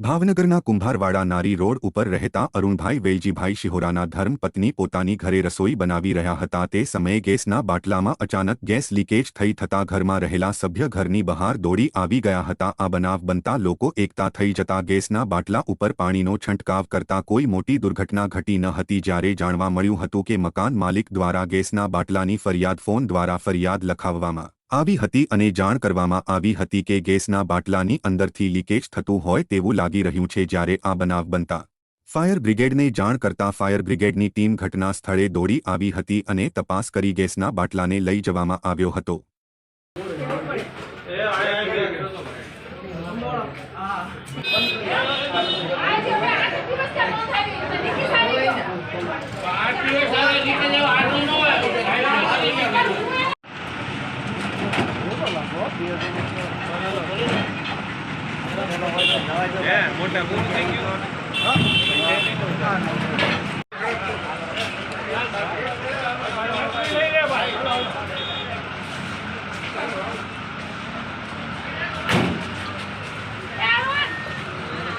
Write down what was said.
ભાવનગરના કુંભારવાડા નારી રોડ ઉપર રહેતા અરુણભાઈ વેલજીભાઈ શિહોરાના ધર્મપત્ની પોતાની ઘરે રસોઈ બનાવી રહ્યા હતા. તે સમયે ગેસના બાટલામાં અચાનક ગેસ લીકેજ થઈ થતા ઘરમાં રહેલા સભ્ય ઘરની બહાર દોડી આવી ગયા હતા. આ બનાવ બનતા લોકો એકતા થઈ જતા ગેસના બાટલા ઉપર પાણીનો છંટકાવ કરતા કોઈ મોટી દુર્ઘટના ઘટી ન હતી. જ્યારે જાણવા મળ્યું હતું કે મકાન માલિક દ્વારા ગેસના બાટલાની ફરિયાદ ફોન દ્વારા ફરિયાદ લખાવવામાં આવી હતી અને જાણ કરવામાં આવી હતી કે ગેસના બાટલાની અંદરથી લીકેજ થતું હોય તેવું લાગી રહ્યું છે જ્યારે આ બનાવ બનતા ફાયર બ્રિગેડને જાણ કરતા ફાયર બ્રિગેડની ટીમ ઘટના સ્થળે દોડી આવી હતી અને તપાસ કરી ગેસના બાટલાને લઈ જવામાં આવ્યો હતો. આજે મોટા બહુ થઈ ગયું